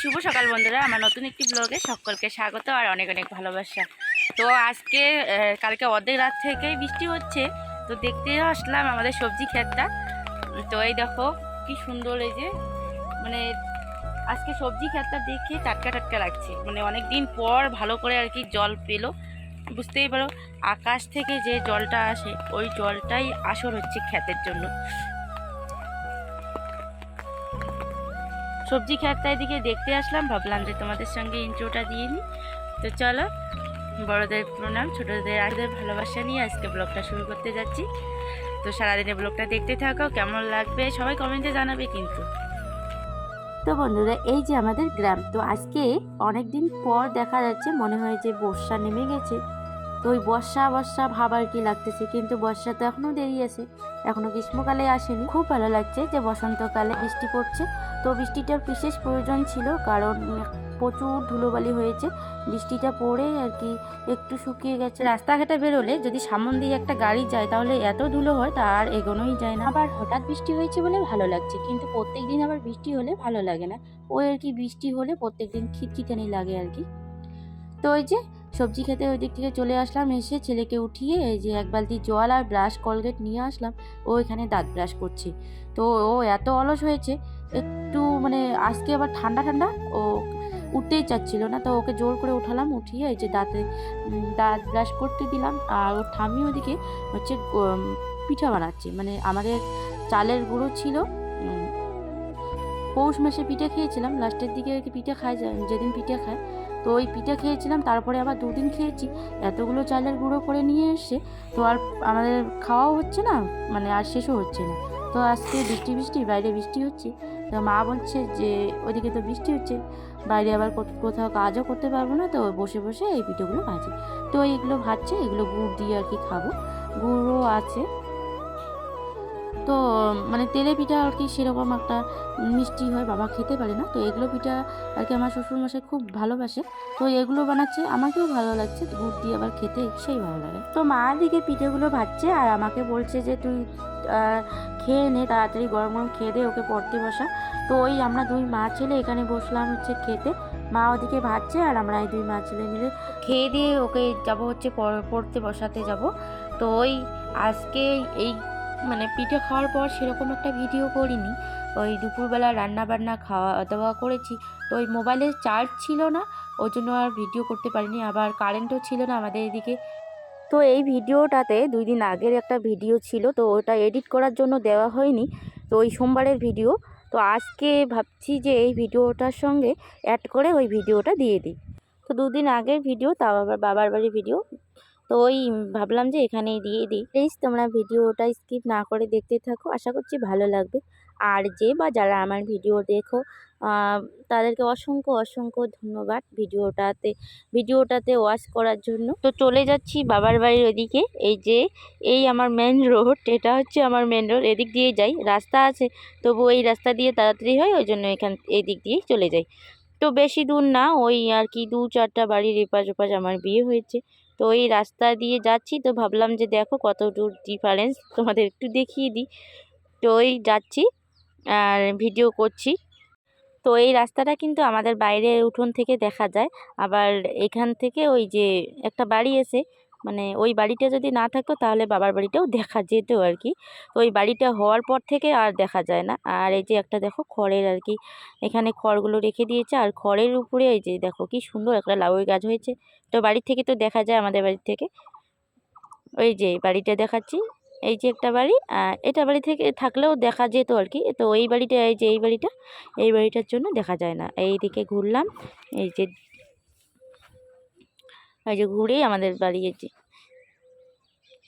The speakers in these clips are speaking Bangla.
শুভ সকাল বন্ধুরা, আমার নতুন একটি ব্লগে সকলকে স্বাগত আর অনেক অনেক ভালোবাসা। তো আজকে কালকে অর্ধেক রাত থেকেই বৃষ্টি হচ্ছে, তো দেখতে আসলাম আমাদের সবজি ক্ষেতটা। তো এই দেখো, কি সুন্দর এই যে মানে আজকে সবজি ক্ষেতটা দেখে টাটকা টাটকা লাগছে। মানে অনেক দিন পর ভালো করে আর কি জল পেল। বুঝতেই পারো, আকাশ থেকে যে জলটা আসে, ওই জলটাই আসর হচ্ছে ক্ষেতের জন্য। সবজি ক্ষেতটা এদিকে দেখতে আসলাম, ভাবলাম যে তোমাদের সঙ্গে ইন্ট্রোটা দিয়ে নিই। তো চলো, বড়দের প্রণাম, ছোটোদের আজদের ভালোবাসা নিয়ে আজকে ব্লগটা শুরু করতে যাচ্ছি। তো সারাদিনে ব্লগটা দেখতে থাকো, কেমন লাগবে? সবাই কমেন্টে জানাবে কিন্তু। তো বন্ধুরা, এই যে আমাদের গ্রাম, তো আজকে অনেক দিন পর দেখা যাচ্ছে, মনে হয় যে বর্ষা নেমে গেছে। তো ওই বর্ষা বর্ষা ভাব আর কি লাগতেছে, কিন্তু বর্ষা তো এখনও দেরি আছে। এখনও গ্রীষ্মকালে আসেনি। খুব ভালো লাগছে যে বসন্তকালে বৃষ্টি পড়ছে। তো বৃষ্টিটার বিশেষ প্রয়োজন ছিল, কারণ প্রচুর ধুলোবালি হয়েছে। বৃষ্টিটা পড়ে আর কি একটু শুকিয়ে গেছে। রাস্তাঘাটে বেরোলে যদি সামন দিয়ে একটা গাড়ি যায়, তাহলে এত ধুলো হয়, তা আর এগোনোই যায় না। আবার হঠাৎ বৃষ্টি হয়েছে বলে ভালো লাগছে, কিন্তু প্রত্যেক দিন আবার বৃষ্টি হলে ভালো লাগে না। ওই আর কি বৃষ্টি হলে প্রত্যেক দিন খিটখিটানি লাগে আর কি। তো ওই যে সবজি খেতে ওই দিক থেকে চলে আসলাম, এসে ছেলেকে উঠিয়ে এই যে এক বালতি জল আর ব্রাশ কলগেট নিয়ে আসলাম। ও এখানে দাঁত ব্রাশ করছে। তো ও এত অলস হয়েছে, একটু মানে আজকে আবার ঠান্ডা ঠান্ডা, ও উঠতেই চাচ্ছিল না। তো ওকে জোর করে উঠালাম, উঠিয়ে এই যে দাঁতে দাঁত ব্রাশ করতে দিলাম। আর ওর ঠামি ওদিকে হচ্ছে পিঠা বানাচ্ছে। মানে আমাদের চালের গুঁড়ো ছিল পৌষ মাসে পিঠে খেয়েছিলাম। লাস্টের দিকে পিঠে খায় যেদিন পিঠে খায়। তো ওই পিঠে খেয়েছিলাম, তারপরে আবার দুদিন খেয়েছি। এতগুলো চালের গুঁড়ো করে নিয়ে এসে তো আর আমাদের খাওয়াও হচ্ছে না মানে আর শেষও হচ্ছে না। তো আজকে বৃষ্টি বৃষ্টি, বাইরে বৃষ্টি হচ্ছে। তো মা বলছে যে, ওদিকে তো বৃষ্টি হচ্ছে, বাইরে আবার কোথাও কাজও করতে পারব না, তো বসে বসে এই পিঠেগুলো ভাজি তো এইগুলো ভাজছে, এগুলো গুড় দিয়ে আর কি খাব। গুড়ও আছে। তো মানে তেলে পিঠা আর কি সেরকম একটা মিষ্টি হয়, বাবা খেতে পারে না। তো এগুলো পিঠা আর কি আমার শ্বশুরমশাই খুব ভালোবাসে। তো এগুলো বানাচ্ছে, আমাকেও ভালো লাগছে। গুড় দিয়ে আবার খেতে সেই ভালো লাগে। তো মা দিকে পিঠেগুলো ভাজছে আর আমাকে বলছে যে, তুই খেয়ে নে, তাড়াতাড়ি গরম গরম খেয়ে দে, ওকে পড়তে বসা। তো ওই আমরা দুই মা ছেলে এখানে বসলাম হচ্ছে খেতে। মা ওদিকে ভাজছে আর আমরা এই দুই মা ছেলে মিলে খেয়ে দিয়ে ওকে যাব হচ্ছে পড়- পড়তে বসাতে যাব। তো ওই আজকে এই মানে পিঠে খাওয়ার পর সেরকম একটা ভিডিও করিনি। ওই দুপুরবেলা রান্না বান্না খাওয়া দাওয়া করেছি। তো ওই মোবাইলের চার্জ ছিল না, ওই জন্য আর ভিডিও করতে পারিনি। আবার কারেন্টও ছিল না আমাদের এদিকে। তো এই ভিডিওটাতে দুই দিন আগের একটা ভিডিও ছিল, তো ওটা এডিট করার জন্য দেওয়া হয়নি। তো ওই সোমবারের ভিডিও তো আজকে ভাবছি যে এই ভিডিওটার সঙ্গে অ্যাড করে ওই ভিডিওটা দিয়ে দিই। তো দুদিন আগের ভিডিও তাও আবার বাবার বাড়ির ভিডিও তো ওই ভাবলাম যে এখানেই দিয়ে দিই। প্লিজ তোমরা ভিডিওটা স্কিপ না করে দেখতে থাকো, আশা করছি ভালো লাগবে। আর যে বা যারা আমার ভিডিও দেখো তাদেরকে অসংখ্য অসংখ্য ধন্যবাদ ভিডিওটাতে ভিডিওটাতে ওয়াশ করার জন্য। তো চলে যাচ্ছি বাবার বাড়ির ওদিকে। এই যে, এই আমার মেন রোড এটা হচ্ছে আমার মেন রোড এদিক দিয়ে যাই, রাস্তা আছে, তবু এই রাস্তা দিয়ে তাড়াতাড়ি হয়, ওই জন্য এখান এই দিক দিয়েই চলে যাই। তো বেশি দূর না, ওই আর কি দু চারটা বাড়ির এপাশ ওপাশ আমার বিয়ে হয়েছে। তো এই রাস্তা দিয়ে যাচ্ছি, তো ভাবলাম যে দেখো কত দূর ডিফারেন্স তোমাদের একটু দেখিয়ে দিই। তো এই যাচ্ছি আর ভিডিও করছি। তো এই রাস্তাটা কিন্তু আমাদের বাইরে উঠোন থেকে দেখা যায়, আবার এখান থেকে ওই যে একটা বাড়ি এসে মানে ওই বাড়িটা যদি না থাকতো তাহলে বাবার বাড়িটাও দেখা যেত আর কি ওই বাড়িটা হওয়ার পর থেকে আর দেখা যায় না। আর এই যে একটা দেখো খড়ের আর কি এখানে খড়গুলো রেখে দিয়েছে। আর খড়ের উপরে এই যে দেখো কি সুন্দর একটা লাউয়ের গাছ হয়েছে। তো বাড়ির থেকে তো দেখা যায় আমাদের বাড়ির থেকে। ওই যে বাড়িটা দেখাচ্ছি। এই যে একটা বাড়ি, আর এটা বাড়ি থেকে থাকলেও দেখা যেত আর কি তো এই বাড়িটা, এই যে এই বাড়িটা, এই বাড়িটার জন্য দেখা যায় না। এই দিকে ঘুরলাম। এই যে এই যে ঘুরেই আমাদের বাড়ি যে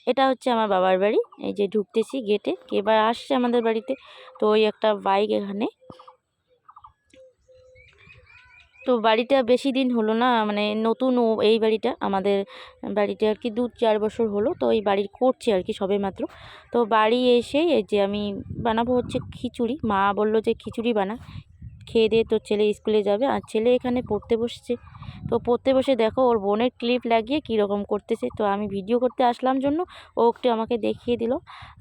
এটা হচ্ছে আমার বাবার বাড়ি, এই যে ঢুকতেছি গেটে এবার আসছে আমাদের বাড়িতে, তো ওই একটা বাইক এখানে। তো বাড়িটা বেশি দিন হলো না মানে নতুন এই বাড়িটা, আমাদের বাড়িটা আর কি দু চার বছর হলো, তো এই বাড়ির করছে আর কি সবে মাত্র। তো বাড়ি এসে এই যে আমি বানাবো হচ্ছে খিচুড়ি, মা বলল যে খিচুড়ি বানা খেয়ে দিয়ে তোর ছেলে স্কুলে যাবে। আর ছেলে এখানে পড়তে বসছে। তো পড়তে বসে দেখো ওর বোনের ক্লিপ লাগিয়ে কীরকম করতেছে। তো আমি ভিডিও করতে আসলাম জন্য, ও একটু আমাকে দেখিয়ে দিল।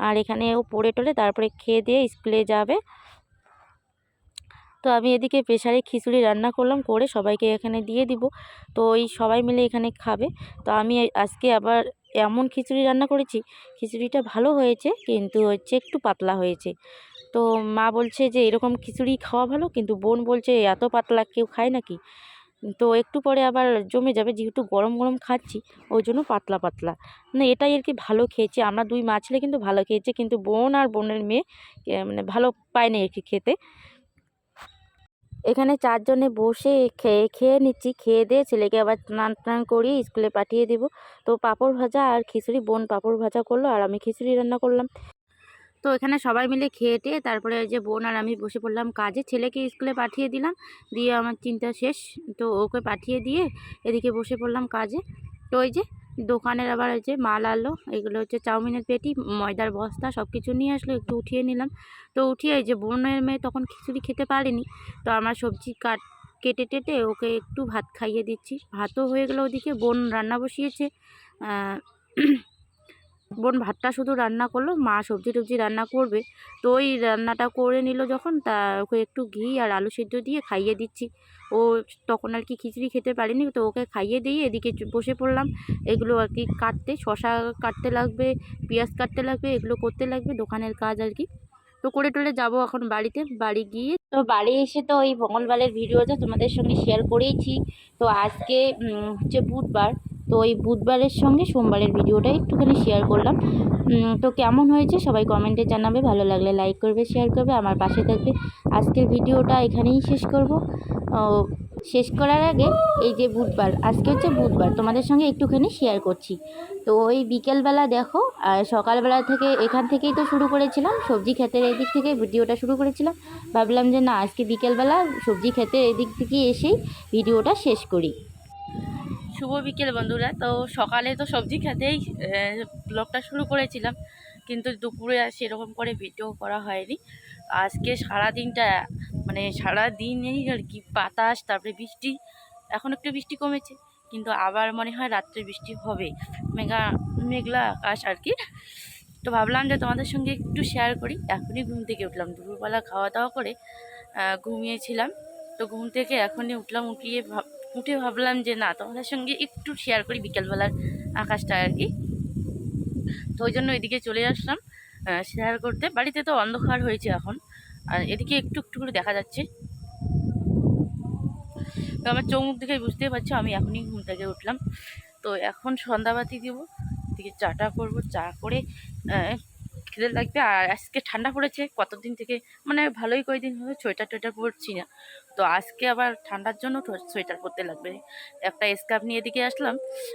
আর এখানে ও পড়ে টলে তারপরে খেয়ে দিয়ে স্কুলে যাবে। তো আমি এদিকে প্রেশারে খিচুড়ি রান্না করলাম, করে সবাইকে এখানে দিয়ে দিব। তো ওই সবাই মিলে এখানে খাবে। তো আমি আজকে আবার এমন খিচুড়ি রান্না করেছি, খিচুড়িটা ভালো হয়েছে কিন্তু হচ্ছে একটু পাতলা হয়েছে। তো মা বলছে যে এরকম খিচুড়ি খাওয়া ভালো কিন্তু বোন বলছে এত পাতলা কেউ খায় নাকি? তো একটু পরে আবার জমে যাবে, যেহেতু গরম গরম খাচ্ছি, ওই জন্য পাতলা পাতলা। না এটাই আর কি ভালো খেয়েছে, আমরা দুই মা ছেলে কিন্তু ভালো খেয়েছে কিন্তু বোন আর বোনের মেয়ে মানে ভালো পায়নি আর কি খেতে। এখানে চারজনে বসে খেয়ে খেয়ে নিচ্ছি, খেয়ে দিয়ে ছেলেকে আবার স্নান টান করিয়ে স্কুলে পাঠিয়ে দিব। তো পাঁপড় ভাজা আর খিচুড়ি, বোন পাঁপড় ভাজা করল আর আমি খিচুড়ি রান্না করলাম। তো এখানে সবাই মিলে খেয়ে টেয়ে তারপরে যে বোন আর আমি বসে পড়লাম কাজে। ছেলেকে স্কুলে পাঠিয়ে দিলাম, দিয়ে আমার চিন্তা শেষ। তো ওকে পাঠিয়ে দিয়ে এদিকে বসে পড়লাম কাজে। তো ওই যে দোকানের আবার হচ্ছে মাল আলো এগুলো হচ্ছে চাউমিনের পেটি, ময়দার বস্তা সব কিছু নিয়ে আসলো, একটু উঠিয়ে নিলাম। তো উঠিয়ে যে বোনের মেয়ে তখন খিচুড়ি খেতে পারেনি, তো আমার সবজি কাট, কেটে টেটে ওকে একটু ভাত খাইয়ে দিচ্ছি। ভাতও হয়ে গেলো ওদিকে, বোন রান্না বসিয়েছে বোন ভাতটা শুধু রান্না করল, মা সবজি টবজি রান্না করবে। তো ওই রান্নাটা করে নিল যখন, তা ওকে একটু ঘি আর আলু সেদ্ধ দিয়ে খাইয়ে দিচ্ছি। ও তখন আর কি খিচুড়ি খেতে পারিনি, তো ওকে খাইয়ে দিয়ে এদিকে বসে পড়লাম। এগুলো আর কি কাটতে, শশা কাটতে লাগবে, পেঁয়াজ কাটতে লাগবে, এগুলো করতে লাগবে, দোকানের কাজ আর কি। তো করে টোরে যাব এখন বাড়িতে, বাড়ি গিয়ে। তো বাড়ি এসে তো ওই মঙ্গলবারের ভিডিওটা তোমাদের সঙ্গে শেয়ার করেইছি। তো আজকে হচ্ছে বুধবার। তো ওই বুধবারের সঙ্গে সোমবারের ভিডিওটা একটুখানি শেয়ার করলাম। তো কেমন হয়েছে সবাই কমেন্টে জানাবে। ভালো লাগলে লাইক করবে শেয়ার করবে। আমার পাশে থাকবে। আজকের ভিডিওটা এখানেই শেষ করব। শেষ করার আগে এই যে বুধবার, আজকে হচ্ছে বুধবার। তোমাদের সঙ্গে একটুখানি শেয়ার করছি। তো ওই বিকেলবেলা দেখো, আর সকালবেলা থেকে এখান থেকেই তো শুরু করেছিলাম। সবজি ক্ষেতের এদিক থেকে ভিডিওটা শুরু করেছিলাম। ভাবলাম যে না, আজকে বিকেলবেলা সবজি ক্ষেতের এদিক থেকে এসেই ভিডিওটা শেষ করি। শুভ বিকেল বন্ধুরা। তো সকালে তো সবজি খেতেই ব্লগটা শুরু করেছিলাম, কিন্তু দুপুরে আর সেরকম করে ভিডিও করা হয়নি। আজকে সারা দিনটা মানে সারা দিনেই আর কি বাতাস, তারপরে বৃষ্টি, এখন একটু বৃষ্টি কমেছে, কিন্তু আবার মনে হয় রাত্রে বৃষ্টি হবে। মেঘা, মেঘলা আকাশ আর কি। তো ভাবলাম যে তোমাদের সঙ্গে একটু শেয়ার করি। এখনই ঘুম থেকে উঠলাম, দুপুরবেলা খাওয়া দাওয়া করে ঘুমিয়েছিলাম। তো ঘুম থেকে এখনই উঠলাম, উঠিয়ে উঠে ভাবলাম যে না, তোমাদের সঙ্গে একটু শেয়ার করি বিকেলবেলার আকাশটা আর কি। তো ওই জন্য এদিকে চলে আসলাম শেয়ার করতে। বাড়িতে তো অন্ধকার হয়েছে এখন, আর এদিকে একটু একটু করে দেখা যাচ্ছে। তো আমার চৌমুখ দেখে বুঝতেই পারছ, আমি এখনই ঘুম থেকে উঠলাম। তো এখন সন্ধ্যাবাতি দিব, এদিকে চাটা করব, চা করে আহ, লাগবে আর আজকে ঠান্ডা পড়েছে কতদিন থেকে? মানে ভালোই কয়েকদিন হলো সোয়েটার টোয়েটার পরছি না। তো আজকে আবার ঠান্ডার জন্য সোয়েটার পরতে লাগবে। একটা স্কার্ফ নিয়ে এদিকে আসলাম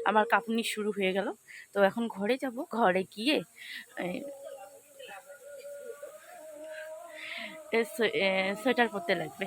আমার কাঁপুনি শুরু হয়ে গেল। তো এখন ঘরে যাব ঘরে গিয়ে সোয়েটার পরতে লাগবে।